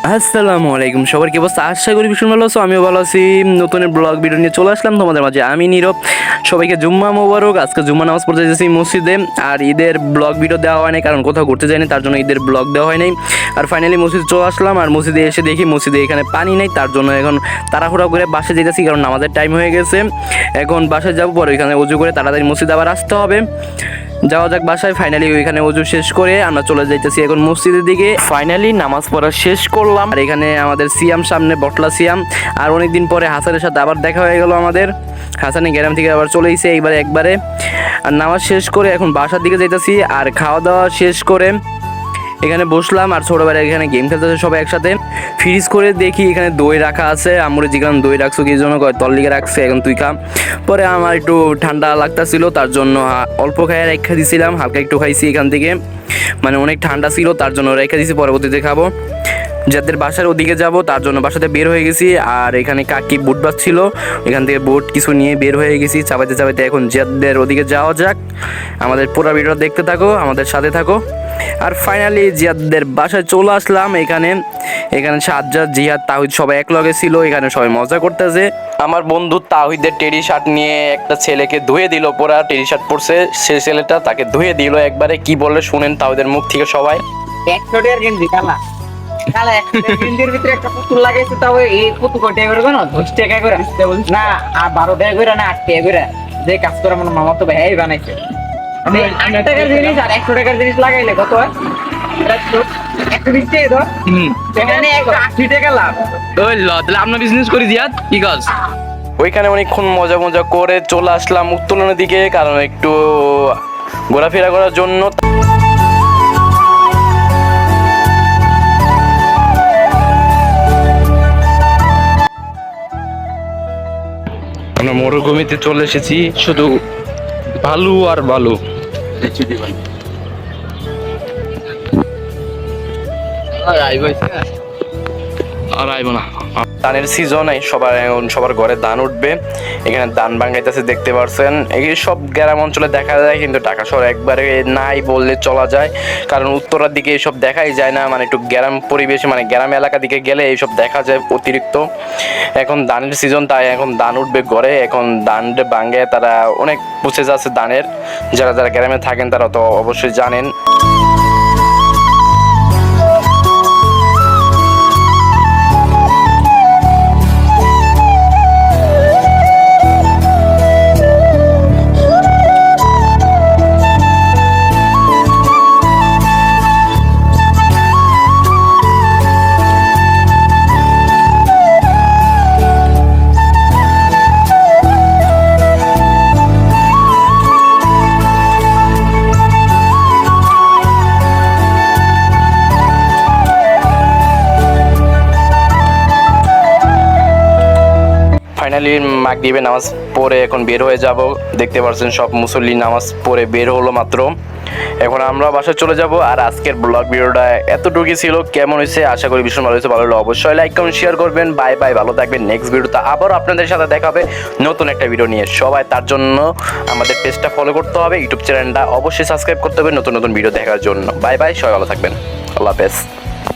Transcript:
আসসালামু আলাইকুম, সবার কি অবস্থা? আশা করি ভীষণ ভালো আছো, আমিও ভালো আছি। নতুন ব্লগ ভিডিও নিয়ে চলে আসলাম, তোমাদের মাঝে আমি নীরব। সবাইকে জুম্মা মোবারক, আজকে জুম্মা নামাজ পড়তে যাচ্ছি মসজিদে, আর ঈদের ব্লগ ভিডিও দেওয়া হয় কারণ কোথাও ঘুরতে যায়নি তার জন্য ঈদের ব্লগ দেওয়া হয় নাই। আর ফাইনালি মসজিদে চলে আসলাম, আর মসজিদে এসে দেখি মসজিদে এখানে পানি নেই, তার জন্য এখন তাড়াহুড়া করে বাসে যেতেছি কারণ আমাদের টাইম হয়ে গেছে। এখন বাসে যাব, পরে ওইখানে উজু করে তাড়াতাড়ি মসজিদে আবার আসতে হবে। যাওয়া যাক বাসায় ফাইনালি ওইখানে অজু শেষ করে আমরা চলে যাইতেছি এখন মসজিদের দিকে। ফাইনালি নামাজ পড়া শেষ করলাম। আর এখানে আমাদের সিয়াম সামনে, বটলা সিয়াম। আর অনেকদিন পরে হাসানের সাথে আবার দেখা হয়ে গেল আমাদের। হাসানি গ্রাম থেকে আবার চলে এইবারে একবারে। আর নামাজ শেষ করে এখন বাসার দিকে যাইতেছি। আর খাওয়া দাওয়া শেষ করে এখানে বসলাম আর ছোটবেলায় এখানে গেম খেলতেছে সবাই একসাথে। ফ্রিজ করে দেখি এখানে দই রাখা আছে। আমরে জিগান দই রাখছো কি জন্য? তল লিগে রাখছে, এখন তুই খা। পরে আমার একটু ঠান্ডা লাগতাছিল, তার জন্য অল্প খাই রেখা দিছিলাম, হালকা একটু খাইছি এখান থেকে। মানে অনেক ঠান্ডা ছিল, তার জন্য রেখে দিছি, পরবর্তীতে খাব। যাদের বাসার ওদিকে যাব, তার জন্য বাসাতে বের হয়ে গেছি। আর এখানে কাকি বুট ছিল, এখান থেকে বুট কিছু নিয়ে বের হয়ে গেছি। চাপাইতে চাপাইতে এখন যাদের ওদিকে যাওয়া যাক, আমাদের পুরো ভিডিও দেখতে থাকো, আমাদের সাথে থাকো। আর ফাইনালি জিয়াদদের বাসায় চলে আসলাম। এখানে এখানে সাজ্জাদ জিহাদ তাহিদ সবাই এক লগে ছিল এখানে সবাই মজা করতেছে। আমার বন্ধু তাহিদের টেরি শার্ট নিয়ে একটা ছেলেকে ধুয়ে দিল পরা টেরি শার্ট পরছে সে ছেলেটা তাকে ধুয়ে দিল একবারে কি বলে শুনেন তাহিদের মুখ থেকে সবাই। ভিতরে একটা পুতুল লাগাইছে তাও এই পুতুল কয় করে জানো? দশ টাকা করে। না আর বারো টাকা করে না আট টাকা করে। যে কাজ করে আমার মামা তো ভাই বানাইছে। মানে আট টাকার জিনিস আর একশো টাকার জিনিস লাগাইলে কত হয়? ওইখানে অনেকক্ষণ মজা মজা করে চলে আসলাম উত্তোলনের দিকে কারণ একটু ঘোরাফেরা করার জন্য। আমরা মরুভূমিতে চলে এসেছি শুধু বালু আর বালু। লিচু দিবেন। আইবাইছে আর আইব না। ধানের সিজন সবার সবার ঘরে ধান উঠবে। এখানে ধান ভাঙাইতেছে, দেখতে পারছেন। এই সব গ্রাম অঞ্চলে দেখা যায়, কিন্তু ঢাকা শহর একবারে নাই বললে চলা যায়। কারণ উত্তরার দিকে এসব দেখাই যায় না মানে একটু গ্রাম পরিবেশে মানে গ্রাম এলাকা দিকে গেলে এইসব দেখা যায় অতিরিক্ত। এখন ধানের সিজন তাই এখন ধান উঠবে ঘরে। এখন ধান ভাঙে তারা অনেক প্রসেস আছে ধানের। যারা যারা গ্রামে থাকেন, তারা তো অবশ্যই জানেন। ফাইনালি মাগরিবে নামাজ পড়ে এখন বের হয়ে যাব। দেখতে পাচ্ছেন সব মুসল্লি নামাজ পড়ে বের হলো মাত্র। এখন আমরা বাসায় চলে যাব আর আজকের ব্লগ ভিডিওটা এতটুকুই ছিল। কেমন হয়েছে? আশা করি ভীষণ ভালো হয়েছে। ভালো হলে অবশ্যই লাইক কমেন্ট শেয়ার করবেন। বাই বাই ভালো থাকবেন। নেক্সট ভিডিওতে আবার আপনাদের সাথে দেখা হবে নতুন একটা ভিডিও নিয়ে। সবাই তার জন্য আমাদের পেজটা ফলো করতে হবে। ইউটিউব চ্যানেলটা অবশ্যই সাবস্ক্রাইব করতে হবে নতুন নতুন ভিডিও দেখার জন্য। বাই বাই সবাই ভালো থাকবেন। আল্লাহ হাফেজ।